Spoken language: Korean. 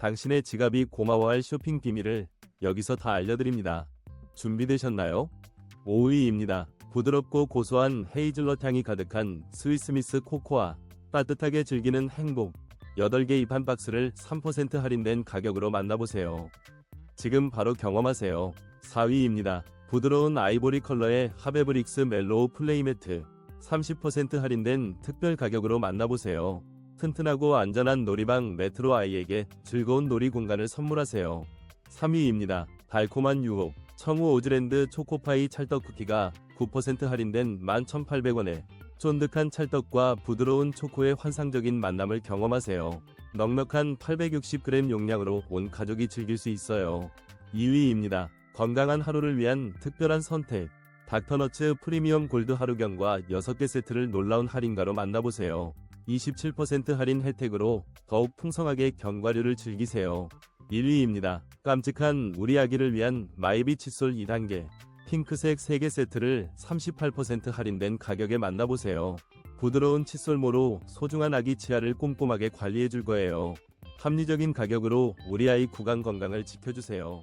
당신의 지갑이 고마워할 쇼핑 비밀을 여기서 다 알려드립니다. 준비되셨나요? 5위입니다. 부드럽고 고소한 헤이즐넛 향이 가득한 스위스미스 코코아. 따뜻하게 즐기는 행복. 8개 입한 박스를 3% 할인된 가격으로 만나보세요. 지금 바로 경험하세요. 4위입니다. 부드러운 아이보리 컬러의 하베브릭스 멜로우 플레이매트. 30% 할인된 특별 가격으로 만나보세요. 튼튼하고 안전한 놀이방 메트로 아이에게 즐거운 놀이 공간을 선물하세요. 3위입니다. 달콤한 유혹. 청우 오즈랜드 초코파이 찰떡 쿠키가 9% 할인된 11,800원에 쫀득한 찰떡과 부드러운 초코의 환상적인 만남을 경험하세요. 넉넉한 860g 용량으로 온 가족이 즐길 수 있어요. 2위입니다. 건강한 하루를 위한 특별한 선택. 닥터너츠 프리미엄 골드 하루경과 6개 세트를 놀라운 할인가로 만나보세요. 27% 할인 혜택으로 더욱 풍성하게 견과류를 즐기세요. 1위입니다. 깜찍한 우리 아기를 위한 마이비 칫솔 2단계. 핑크색 3개 세트를 38% 할인된 가격에 만나보세요. 부드러운 칫솔모로 소중한 아기 치아를 꼼꼼하게 관리해 줄 거예요. 합리적인 가격으로 우리 아이 구강 건강을 지켜주세요.